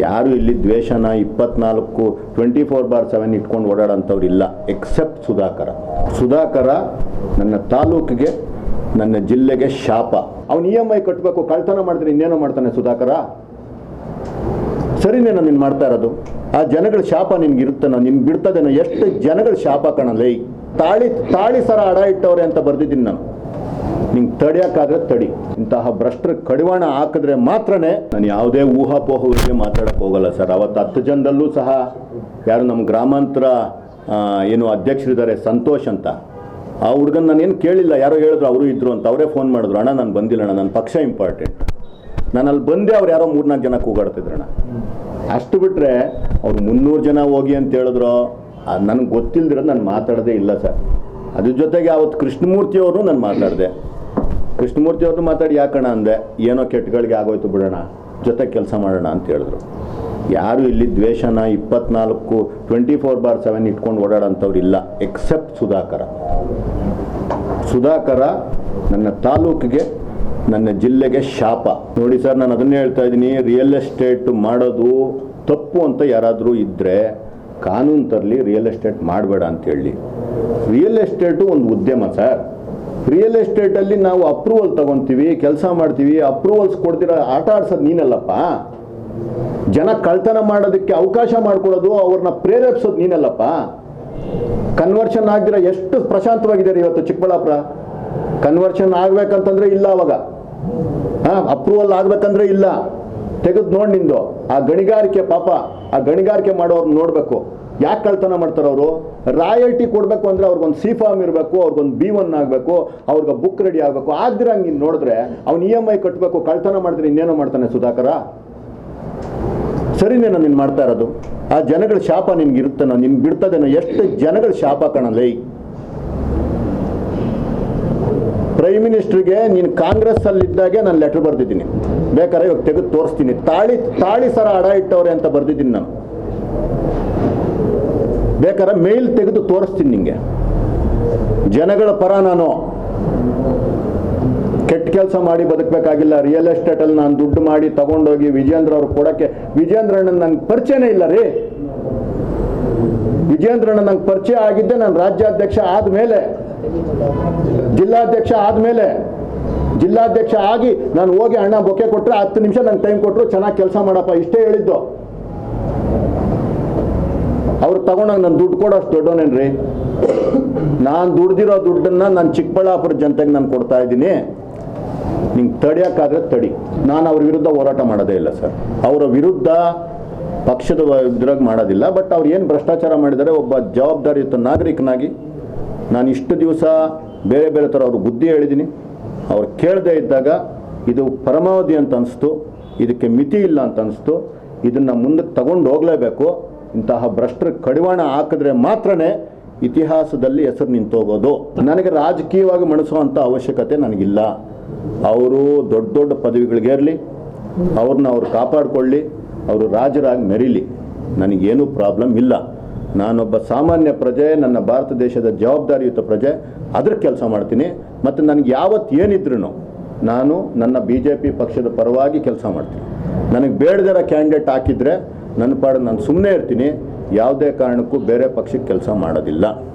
ಯಾರು ಇಲ್ಲಿ ದ್ವೇಷನ ಇಪ್ಪತ್ನಾಲ್ಕು ಟ್ವೆಂಟಿ ಫೋರ್ ಬಾರ್ ಸೆವೆನ್ ಇಟ್ಕೊಂಡು ಓಡಾಡೋಂಥವ್ರು ಇಲ್ಲ ಎಕ್ಸೆಪ್ಟ್ ಸುಧಾಕರ. ಸುಧಾಕರ ನನ್ನ ತಾಲೂಕಿಗೆ, ನನ್ನ ಜಿಲ್ಲೆಗೆ ಶಾಪ. ಅವನು ಇ ಎಂ ಐ ಕಟ್ಟಬೇಕು ಕಳ್ತನ ಮಾಡಿದ್ರೆ ಇನ್ನೇನೋ ಮಾಡ್ತಾನೆ ಸುಧಾಕರ. ನಾನು ನೀನು ಮಾಡ್ತಾ ಇರೋದು. ಆ ಜನಗಳ ಶಾಪ ನಿನ್ಗೆ ಇರುತ್ತನೋ ನಿನ್ಗೆ ಬಿಡ್ತದೇನೋ, ಎಷ್ಟು ಜನಗಳ ಶಾಪ ಕಣಲೇ ತಾಳಿ ತಾಳಿ ಸರ ಅಡ ಇಟ್ಟವ್ರೆ ಅಂತ ಬರ್ದಿದ್ದೀನಿ ನಾನು. ನಿಂಗೆ ತಡಿಯಕ್ಕಾದ್ರೆ ತಡಿ. ಇಂತಹ ಭ್ರಷ್ಟರ ಕಡಿವಾಣ ಹಾಕಿದ್ರೆ ಮಾತ್ರನೇ ನಾನು ಯಾವುದೇ ಊಹಾಪೋಹಗಳಿಗೆ ಮಾತಾಡಕ್ಕೆ ಹೋಗಲ್ಲ ಸರ್. ಅವತ್ತು ಹತ್ತು ಜನದಲ್ಲೂ ಸಹ ಯಾರು ನಮ್ಮ ಗ್ರಾಮಾಂತರ ಏನು ಅಧ್ಯಕ್ಷರಿದ್ದಾರೆ, ಸಂತೋಷ್ ಅಂತ. ಆ ಹುಡುಗನ ಏನು ಕೇಳಿಲ್ಲ. ಯಾರೋ ಹೇಳಿದ್ರು ಅವರು ಇದ್ರು ಅಂತ. ಅವರೇ ಫೋನ್ ಮಾಡಿದ್ರು, ಅಣ್ಣ, ನಾನು ಬಂದಿಲ್ಲ ಅಣ್ಣ. ನನ್ನ ಪಕ್ಷ ಇಂಪಾರ್ಟೆಂಟ್ ನಾನು ಅಲ್ಲಿ ಬಂದೆ ಅವ್ರು ಯಾರೋ ಮೂರ್ನಾಲ್ಕು ಜನ ಕೂಗಾಡ್ತಿದ್ರಣ್ಣ ಅಷ್ಟು ಬಿಟ್ಟರೆ ಅವ್ರು ಮುನ್ನೂರು ಜನ ಹೋಗಿ ಅಂತ ಹೇಳಿದ್ರು. ನನಗೆ ಗೊತ್ತಿಲ್ಲದಿರೋದು ನಾನು ಮಾತಾಡೋದೇ ಇಲ್ಲ ಸರ್. ಅದ್ರ ಜೊತೆಗೆ ಅವತ್ತು ಕೃಷ್ಣಮೂರ್ತಿ ಅವರು ನಾನು ಮಾತಾಡಿದೆ. ಕೃಷ್ಣಮೂರ್ತಿ ಅವ್ರನ್ನ ಮಾತಾಡಿ ಯಾಕಣ ಅಂದೆ, ಏನೋ ಕೆಟ್ಟಗಳಿಗೆ ಆಗೋಯ್ತು ಬಿಡೋಣ, ಜೊತೆ ಕೆಲಸ ಮಾಡೋಣ ಅಂತ ಹೇಳಿದ್ರು. ಯಾರು ಇಲ್ಲಿ ದ್ವೇಷನ ಇಪ್ಪತ್ನಾಲ್ಕು ಟ್ವೆಂಟಿ ಫೋರ್ ಬಾರ್ ಸೆವೆನ್ ಇಟ್ಕೊಂಡು ಓಡಾಡೋಂಥವ್ರು ಇಲ್ಲ ಎಕ್ಸೆಪ್ಟ್ ಸುಧಾಕರ. ಸುಧಾಕರ ನನ್ನ ತಾಲೂಕಿಗೆ, ನನ್ನ ಜಿಲ್ಲೆಗೆ ಶಾಪ. ನೋಡಿ ಸರ್, ನಾನು ಅದನ್ನೇ ಹೇಳ್ತಾ ಇದ್ದೀನಿ ರಿಯಲ್ ಎಸ್ಟೇಟ್ ಮಾಡೋದು ತಪ್ಪು ಅಂತ ಯಾರಾದರೂ ಇದ್ದರೆ ಕಾನೂನು ತರಲಿ ರಿಯಲ್ ಎಸ್ಟೇಟ್ ಮಾಡಬೇಡ ಅಂತ ಹೇಳಿ. ರಿಯಲ್ ಎಸ್ಟೇಟು ಒಂದು ಉದ್ಯಮ ಸರ್. ರಿಯಲ್ ಎಸ್ಟೇಟಲ್ಲಿ ನಾವು ಅಪ್ರೂವಲ್ ತಗೊತೀವಿ, ಕೆಲಸ ಮಾಡ್ತೀವಿ ಅಪ್ರೂವಲ್ಸ್ ಕೊಡ್ತಿರೋ, ಆಟ ಆಡ್ಸೋದು ನೀನಲ್ಲಪ್ಪ. ಜನ ಕಳ್ತನ ಮಾಡೋದಕ್ಕೆ ಅವಕಾಶ ಮಾಡಿಕೊಡೋದು ಅವ್ರನ್ನ ಪ್ರೇರೇಪಿಸೋದು ನೀನಲ್ಲಪ್ಪ. ಕನ್ವರ್ಷನ್ ಆಗಿರೋ ಎಷ್ಟು ಪ್ರಶಾಂತವಾಗಿದ್ದಾರೆ ಇವತ್ತು ಚಿಕ್ಕಬಳ್ಳಾಪುರ? ಕನ್ವರ್ಷನ್ ಆಗ್ಬೇಕಂತಂದ್ರೆ ಇಲ್ಲ ಅವಾಗ. ಹಾ ಅಪ್ರೂವಲ್ ಆಗ್ಬೇಕಂದ್ರೆ ಇಲ್ಲ. ತೆಗೆದು ನೋಡಿ ನಿಂದು. ಆ ಗಣಿಗಾರಿಕೆ ಪಾಪ, ಆ ಗಣಿಗಾರಿಕೆ ಮಾಡೋರು ನೋಡಬೇಕು. ಯಾಕೆ ಕಳ್ತನ ಮಾಡ್ತಾರೆ ಅವರು? ರಾಯಲ್ಟಿ ಕೊಡಬೇಕು ಅಂದ್ರೆ ಅವ್ರಿಗೊಂದು ಸಿ ಫಾರ್ಮ್ ಇರಬೇಕು, ಅವ್ರಿಗೊಂದು ಬಿ ಒನ್ ಆಗಬೇಕು, ಅವ್ರಿಗೆ ಬುಕ್ ರೆಡಿ ಆಗಬೇಕು. ಆದ್ರೆ ನೀನು ನೋಡಿದ್ರೆ ಅವ್ನು ಇ ಎಂ ಐ ಕಟ್ಟಬೇಕು ಕಳ್ತನ ಮಾಡಿದ್ರೆ ಇನ್ನೇನೋ ಮಾಡ್ತಾನೆ ಸುಧಾಕರ. ಸರಿನೇನೋ ನೀನು ಮಾಡ್ತಾ ಇರೋದು. ಆ ಜನಗಳ ಶಾಪ ನಿನ್ಗೆ ಇರುತ್ತೇನೋ ನಿನ್ಗೆ ಬಿಡ್ತದೇನೋ. ಎಷ್ಟು ಜನಗಳ ಶಾಪ ಕಾಣಲೇ ಪ್ರೈಮ್ ಮಿನಿಸ್ಟ್ರಿಗೆ ನೀನು ಕಾಂಗ್ರೆಸ್ ಅಲ್ಲಿದ್ದಾಗೆ ನಾನು ಲೆಟರ್ ಬರೆದಿದ್ದೀನಿ. ಬೇಕಾದ್ರೆ ಇವಾಗ ತೆಗೆದು ತೋರಿಸ್ತೀನಿ. ತಾಳಿ ತಾಳಿ ಸರ ಅಡ ಇಟ್ಟವ್ರೆ ಅಂತ ಬರ್ದಿದ್ದೀನಿ ನಾನು. ಬೇಕಾದ್ರೆ ಮೇಲ್ ತೆಗೆದು ತೋರಿಸ್ತೀನಿ ನಿಂಗೆ. ಜನಗಳ ಪರ ನಾನು ಕೆಟ್ಟ ಕೆಲಸ ಮಾಡಿ ಬದುಕಬೇಕಾಗಿಲ್ಲ. ರಿಯಲ್ ಎಸ್ಟೇಟಲ್ಲಿ ನಾನು ದುಡ್ಡು ಮಾಡಿ ತಗೊಂಡೋಗಿ ವಿಜೇಂದ್ರ ಅವ್ರು ಕೊಡಕ್ಕೆ ವಿಜೇಂದ್ರಣ್ಣನ ನಂಗೆ ಪರಿಚಯನೇ ಇಲ್ಲ ರೀ. ವಿಜೇಂದ್ರಣ್ಣ ನಂಗೆ ಪರಿಚಯ ಆಗಿದ್ದೆ, ನಾನು ರಾಜ್ಯಾಧ್ಯಕ್ಷ ಆದಮೇಲೆ, ಜಿಲ್ಲಾಧ್ಯಕ್ಷ ಆದಮೇಲೆ, ಜಿಲ್ಲಾಧ್ಯಕ್ಷ ಆಗಿ ನಾನು ಹೋಗಿ ಅಣ್ಣ ಬೊಕ್ಕೆ ಕೊಟ್ಟರೆ ಹತ್ತು ನಿಮಿಷ ನಂಗೆ ಟೈಮ್ ಕೊಟ್ಟರು ಚೆನ್ನಾಗಿ ಕೆಲಸ ಮಾಡಪ್ಪ, ಇಷ್ಟೇ ಹೇಳಿದ್ದು. ತಗೊಂಡಾಗ ನಾನು ದುಡ್ಡು ಕೊಡೋಷ್ಟು ದೊಡ್ಡವನೇನ್ರಿ ನಾನು ದುಡ್ದಿರೋ ದುಡ್ಡನ್ನು ನಾನು ಚಿಕ್ಕಬಳ್ಳಾಪುರ ಜನತೆಗೆ ನಾನು ಕೊಡ್ತಾ ಇದ್ದೀನಿ. ನಿಂಗೆ ತಡಿಯೋಕ್ಕಾದ್ರೆ ತಡಿ. ನಾನು ಅವ್ರ ವಿರುದ್ಧ ಹೋರಾಟ ಮಾಡೋದೇ ಇಲ್ಲ ಸರ್. ಅವರ ವಿರುದ್ಧ ಪಕ್ಷದ ಇದ್ರಾಗ ಮಾಡೋದಿಲ್ಲ, ಬಟ್ ಅವ್ರು ಏನು ಭ್ರಷ್ಟಾಚಾರ ಮಾಡಿದರೆ, ಒಬ್ಬ ಜವಾಬ್ದಾರಿಯುತ ನಾಗರಿಕನಾಗಿ ನಾನು ಇಷ್ಟು ದಿವಸ ಬೇರೆ ಬೇರೆ ಥರ ಅವ್ರಿಗೆ ಬುದ್ಧಿ ಹೇಳಿದ್ದೀನಿ ಅವ್ರು ಕೇಳದೇ ಇದ್ದಾಗ ಇದು ಪರಮಾವಧಿ ಅಂತ ಅನ್ನಿಸ್ತು ಇದಕ್ಕೆ ಮಿತಿ ಇಲ್ಲ ಅಂತ ಅನಿಸ್ತು, ಇದನ್ನು ಮುಂದಕ್ಕೆ ತಗೊಂಡು ಹೋಗಲೇಬೇಕು. ಇಂತಹ ಭ್ರಷ್ಟರ ಕಡಿವಾಣ ಹಾಕಿದ್ರೆ ಮಾತ್ರನೇ ಇತಿಹಾಸದಲ್ಲಿ ಹೆಸರು ನಿಂತೋಗೋದು. ನನಗೆ ರಾಜಕೀಯವಾಗಿ ಮಣಿಸುವಂಥ ಅವಶ್ಯಕತೆ ನನಗಿಲ್ಲ. ಅವರು ದೊಡ್ಡ ದೊಡ್ಡ ಪದವಿಗಳಿಗೇರಲಿ ಅವ್ರನ್ನ ಅವ್ರು ಕಾಪಾಡಿಕೊಳ್ಳಿ, ಅವರು ರಾಜರಾಗಿ ಮೆರೀಲಿ. ನನಗೇನು ಪ್ರಾಬ್ಲಮ್ ಇಲ್ಲ. ನಾನೊಬ್ಬ ಸಾಮಾನ್ಯ ಪ್ರಜೆ, ನನ್ನ ಭಾರತ ದೇಶದ ಜವಾಬ್ದಾರಿಯುತ ಪ್ರಜೆ, ಅದ್ರ ಕೆಲಸ ಮಾಡ್ತೀನಿ. ಮತ್ತು ನನಗೆ ಯಾವತ್ತು ಏನಿದ್ರು ನಾನು ನನ್ನ ಬಿ ಪಕ್ಷದ ಪರವಾಗಿ ಕೆಲಸ ಮಾಡ್ತೀನಿ. ನನಗೆ ಬೇಡದಿರೋ ಕ್ಯಾಂಡಿಡೇಟ್ ಹಾಕಿದರೆ ನನ್ನ ಪಾಡು ನಾನು ಸುಮ್ಮನೆ ಇರ್ತೀನಿ. ಯಾವುದೇ ಕಾರಣಕ್ಕೂ ಬೇರೆ ಪಕ್ಷಕ್ಕೆ ಕೆಲಸ ಮಾಡೋದಿಲ್ಲ.